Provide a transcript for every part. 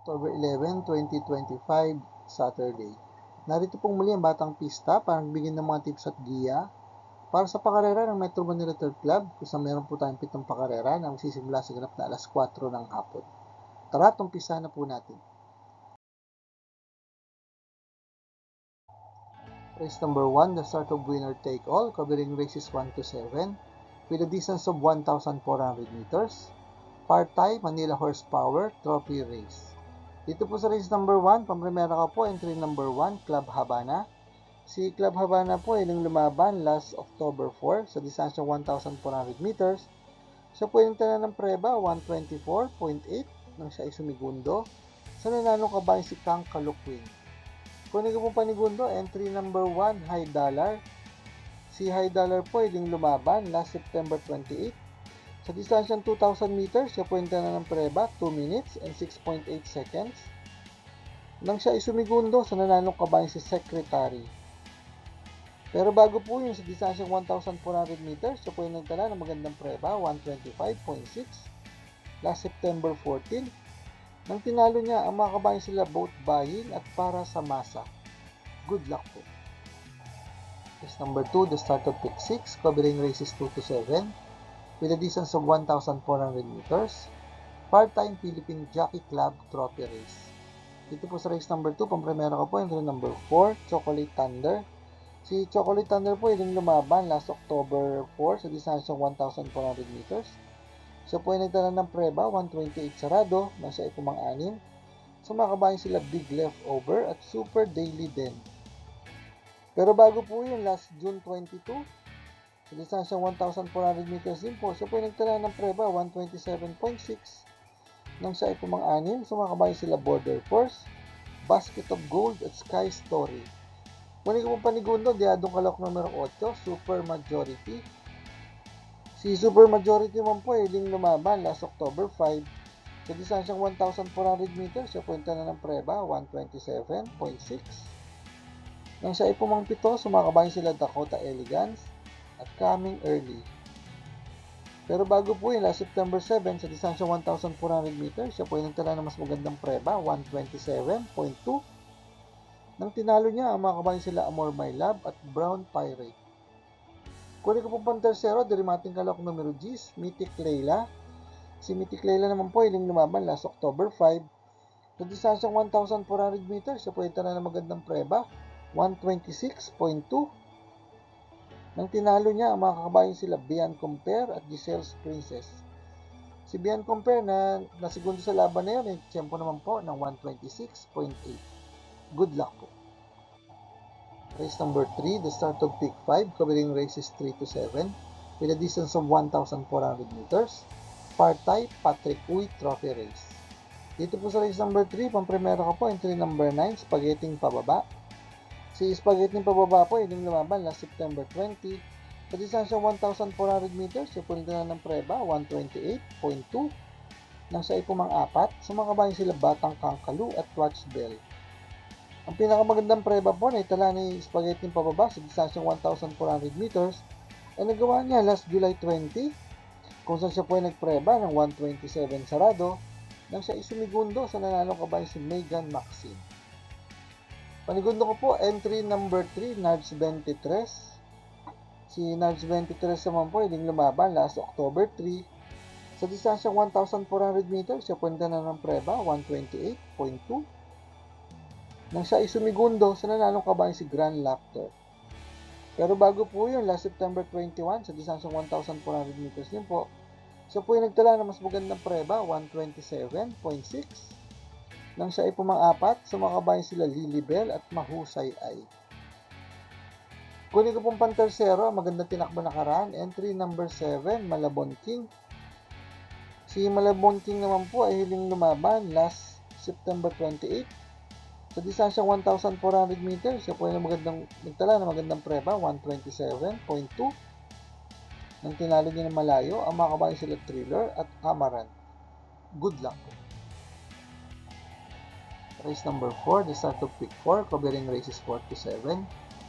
October 11, 2025, Saturday. Narito pong muli ang Batang Pista para bigyan ng mga tips at giya para sa pakarera ng Metro Manila Third Club kung saan meron po tayong pitong pakarera na magsisimula sa ganap na alas 4 ng hapon. Tara, tumpisa na po natin. Race number 1, the start of winner take all, covering races 1 to 7 with a distance of 1,400 meters. Part-tie, Manila Horsepower, Trophy Race. Dito po sa race number 1, pampremera ka po, entry number 1, Club Habana. Si Club Habana po ay nung lumaban last October 4 sa distansya 1,400 meters. Siya po ay nagtala ng preba 124.8 nang siya ay sumigundo. Sa nanalo ka ba si Kang Kalukwin? Kunin ko po panigundo, entry number 1, High Dollar. Si High Dollar po ay nung lumaban last September 28 sa distansyang 2,000 meters, siya yung na ng preba, 2 minutes and 6.8 seconds. Nang siya ay sumigundo sa nananong kabayan si Secretary. Pero bago po yun, sa distansyang 1,400 meters, siya po yung nagtala ng magandang preba, 125.6 last September 14. Nang tinalo niya, ang mga kabayan sila both buying at para sa masa. Good luck po. Race number 2, the start of pick 6, covering races 2 to 7 with a distance of 1,400 meters, part-time Philippine Jockey Club Trophy Race. Dito po sa race number 2, pampremera ko po, entry number 4, Chocolate Thunder. Si Chocolate Thunder po yung lumaban last October 4 sa distansyang 1,400 meters. Siya po ay nagtala ng preba, 128 sarado, na siya ay pumang-anim. Sa mga kabayan sila Big Leftover at Super Daily Den. Pero bago po yun, last June 22, sa distansyang 1,400 meters din po, siya po ay nagtala ng preba 127.6 nang siya ay pumang-anim. Sumakabayan sila Border Force, Basket of Gold at Sky Story. Kunin ko pong panigundo, diadong kalok numero 8, Super Majority. Si Super Majority man po ay ling lumaban last October 5. Sa distansyang 1,400 meters, siya ay nagtala ng preba 127.6. Nang siya ay pumangpito, sumakabayan sila Dakota Elegance, at coming early. Pero bago po yun, last September 7, sa distansya 1,400 meters, siya po ay nagtala ng mas magandang preba, 127.2. Nang tinalo niya, ang mga kabayan sila Amor My Love at Brown Pirate. Kunin ko po pang tersero, dirimating kalok numero G's, Mythic Layla. Si Mythic Layla naman po, iling lumaban last October 5. Sa distansyang 1,400 meters, siya po ay nagtala ng magandang preba, 126.2. Nang tinalo niya, ang mga kakabayan sila Bian Compare at Giselle's Princess. Si Bian Compare na nasigundo sa laban na yun, eh, tiyempo naman po ng 126.8. Good luck po. Race number 3, the start of pick 5, covering races 3 to 7, with a distance of 1,400 meters. Part-tie, Patrick Uy Trophy Race. Dito po sa race number 3, pampremera ko po, entry number 9, Spaghetti Pababa, Si Spaghetti pababa po, yung lumaban last September 20. Sa distansya 1,400 meters, siya po na ng preba, 128.2. Nang siya ay pumang-apat, sumakabayan sila Batang Kangkalu at Watch Bell. Ang pinakamagandang preba po na itala ni Spaghetti pababa sa distansya 1,400 meters ay nagawa niya last July 20 kung saan siya po ay nagpreba ng 127 sarado nang siya isumigundo sa nanalong kabayan si Megan Maxine. Panigundo ko po, entry number 3, Nards 23. Si Nards 23 naman po, hindi lumaban last October 3. Sa distansyang 1,400 meters, siya punta na ng preba, 128.2. Nang siya ay sumigundo, sa nanalong kabayan si Grand Lapter. Pero bago po yun, last September 21, sa distansyang 1,400 meters din po, siya po ay nagtala ng mas magandang preba, 127.6. Nang siya ay pumang-apat, sumakabayan sila Lilibel at Mahusay Ay. Kunin ko pong pantersero, magandang tinakbo nakaraan. Entry number 7, Malabon King. Si Malabon King naman po ay hiling lumaban last September 28. Sa distansyang 1,400 meters, siya po ay magandang, nagtala ng magandang preba, 127.2. Nang tinalo niya ng malayo, ang mga kabayan sila Thriller at Amaranth. Good luck po. Race number 4, the start of pick 4, covering races 4 to 7,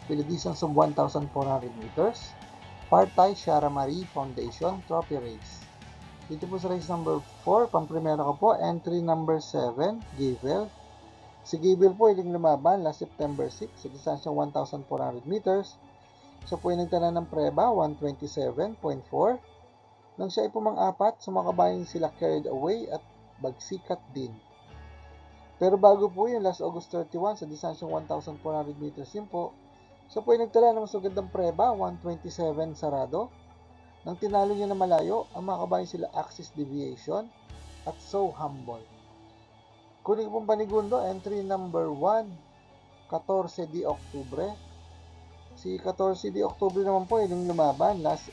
with a distance of 1,400 meters. Part-tie Shara Marie Foundation Trophy Race. Dito po sa race number 4, pamprimera ko po, entry number 7, Gavel. Si Gavel po, iling lumaban last September 6 sa distansyang 1,400 meters. Siya po ay nagtala ng preba, 127.4. Nang siya ay pumang-apat, sumakabayan sila carried away at bagsikat din. Pero bago po yun, last August 31 sa distansyang 1,400 meters yun po, siya po ay nagtala ng mas preba, 127 sarado. Nang tinalo niya na malayo, ang mga kabayan sila Axis Deviation at So Humble. Kunin ko pong panigundo, entry number 1, 14 di Oktubre. Si 14 di Oktubre naman po, yung lumaban last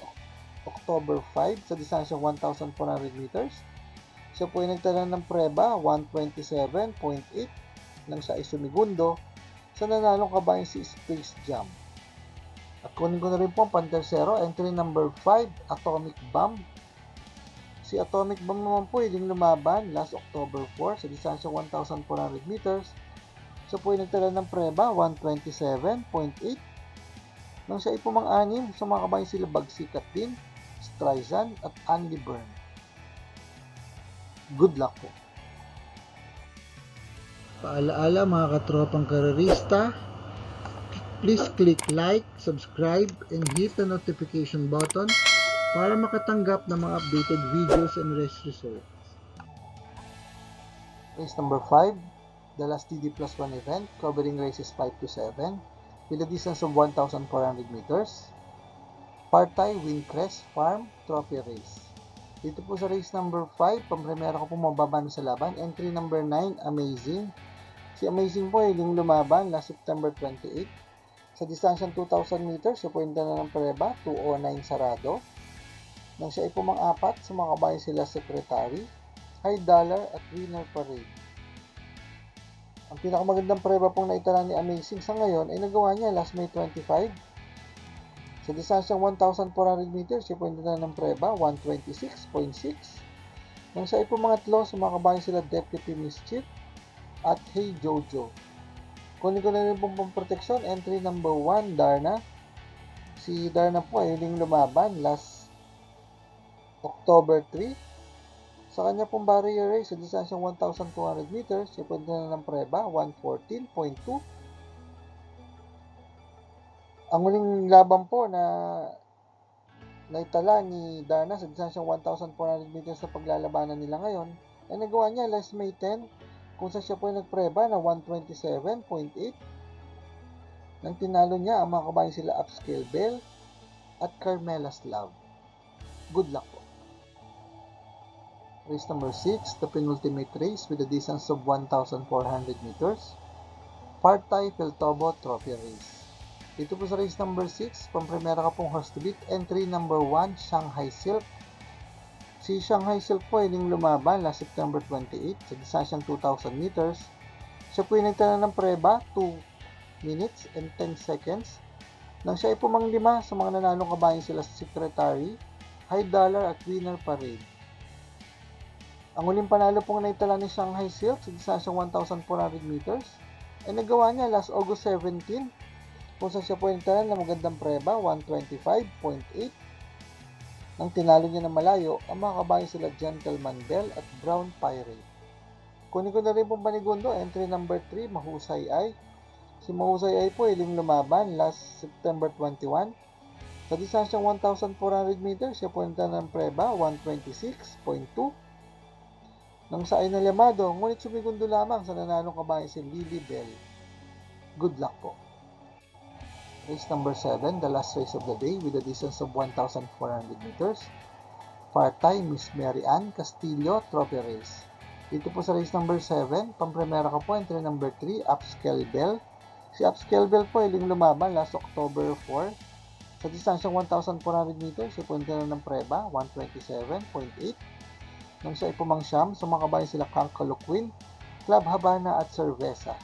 October 5 sa distansyang 1,400 meters. Siya po ay nagtala ng preba, 127.8 nang siya ay sumigundo sa nanalong kabayan si Space Jam. At kunin ko na rin po ang pantersero, entry number 5, Atomic Bomb. Si Atomic Bomb naman po, yung lumaban last October 4 sa distansyang 1,400 meters. Siya po ay nagtala ng preba, 127.8. Nang siya ay pumang-anim, sa mga kabayan sila Bagsikat din, Streisand at Andy Byrne. Good luck po. Paalaala mga katropang karerista, please click like, subscribe, and hit the notification button para makatanggap ng mga updated videos and race results. Race number 5, the last TD plus 1 event covering races 5 to 7 with a distance of 1,400 meters. Partay Windcrest Farm Trophy Race. Dito po sa race number 5, pampremera ko po mababan sa laban. Entry number 9, Amazing. Si Amazing po ay yung lumaban last September 28. Sa distansyang 2,000 meters, siya po yung ng preba, 209 sarado. Nang siya ay pumang-apat, sumakabayan sila Secretary, High Dollar at Winner Parade. Ang pinakamagandang preba pong naitala ni Amazing sa ngayon ay nagawa niya last May 25 sa distansyang 1,400 meters, yung ng preba, 126.6. Nang siya ay pumangatlo, sumakabayan sila Deputy Mischief at Hey Jojo. Kunin ko na rin pong pamproteksyon, entry number 1, Darna. Si Darna po ay huling lumaban last October 3. Sa kanya pong barrier race, sa distansyang 1,200 meters, yung ng preba, 114.2. Ang huling laban po na naitala ni Darna sa distansyang 1,400 meters sa paglalabanan nila ngayon ay nagawa niya last May 10 kung saan siya po ay nagpreba na 127.8 nang tinalo niya ang mga kabayan sila Upscale Bell at Carmela's Love. Good luck po. Race number 6, the penultimate race with a distance of 1,400 meters. Partay Peltobo Trophy Race. Dito po sa race number 6, pampremera ka pong horse to beat. Entry number 1, Shanghai Silk. Si Shanghai Silk po ay lumaban last September 28 sa distansyang 2,000 meters. Siya po ay nagtala ng preba 2 minutes and 10 seconds. Nang siya ay pumanglima sa mga nanalong kabayan sila sa Secretary, High Dollar at Winner Parade. Ang uling panalo pong naitala ni Shanghai Silk sa distansyang 1,400 meters ay nagawa niya last August 17 kung saan siya po na magandang preba, 125.8. Nang tinalo niya ng malayo, ang mga kabayan sila Gentleman Bell at Brown Pirate. Kunin ko na rin pong panigundo, entry number 3, Mahusay Ay. Si Mahusay Ay po iling lumaban last September 21. Sa distansyang 1,400 meters, siya talan ng preba, 126.2. Nang sa ay nalamado, ngunit sumigundo lamang sa nanalong kabayan si Lily Bell. Good luck po. Race number 7, the last race of the day with a distance of 1,400 meters. Partay Miss Mary Ann Castillo Trophy Race. Dito po sa race number 7, pampremera ko po, entry number 3, Upscale Bell. Si Upscale Bell po ay lumaban last October 4. Sa distansyang 1,400 meters, siya po ng preba, 127.8. Nang siya ay pumangsyam, sumakabayan sila Kankalo Queen, Club Habana at Cerveza.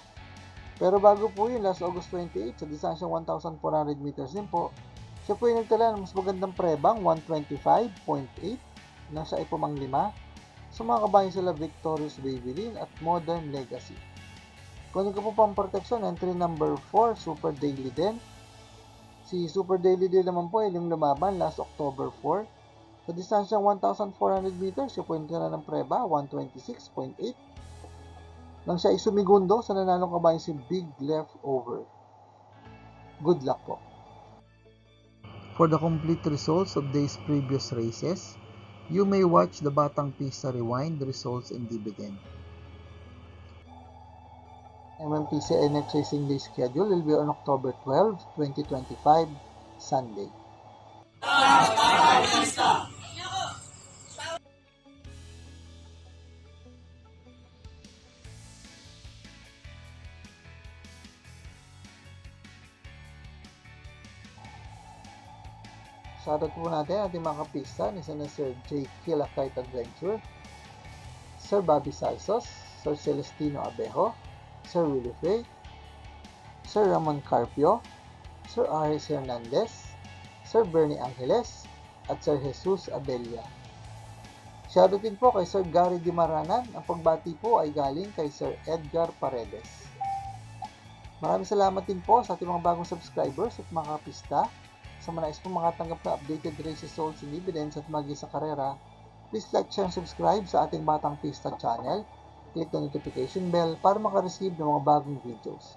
Pero bago po yun, last August 28, sa distansyang 1,400 meters din po, siya po yung nagtala ng mas magandang prebang, 125.8, na siya ay pumanglima. So mga kabayan sila Victorious Babylin at Modern Legacy. Kunin ko po pang protection, entry number 4, Super Daily din. Si Super Daily din naman po yung lumaban last October 4. Sa distansyang 1,400 meters, yung point na ng preba, 126.8. Nang siya ay sumigundo sa nanalong kabayan si Big Leftover. Good luck po. For the complete results of these previous races, you may watch the Batang Pista Rewind results and dividend. MMPC NX Racing Day schedule will be on October 12, 2025, Sunday. Shoutout po natin ating mga kapista ni Sir Sir J. Killakite Adventure, Sir Bobby Salsos, Sir Celestino Abejo, Sir Willie Frey, Sir Ramon Carpio, Sir Aris Hernandez, Sir Bernie Angeles, at Sir Jesus Abella. Shoutout din po kay Sir Gary Dimaranan. Ang pagbati po ay galing kay Sir Edgar Paredes. Maraming salamat din po sa ating mga bagong subscribers at mga kapista. Sa mga nais po makatanggap na updated race results and dividends at magi sa karera, please like, share, and subscribe sa ating Batang Pista channel. Click the notification bell para makareceive ng mga bagong videos.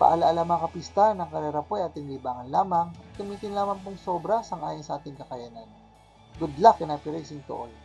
Paalaala mga kapista, ng karera po ay ating libangan lamang at gamitin lamang pong sobra sang ayon sa ating kakayanan. Good luck and happy racing to all!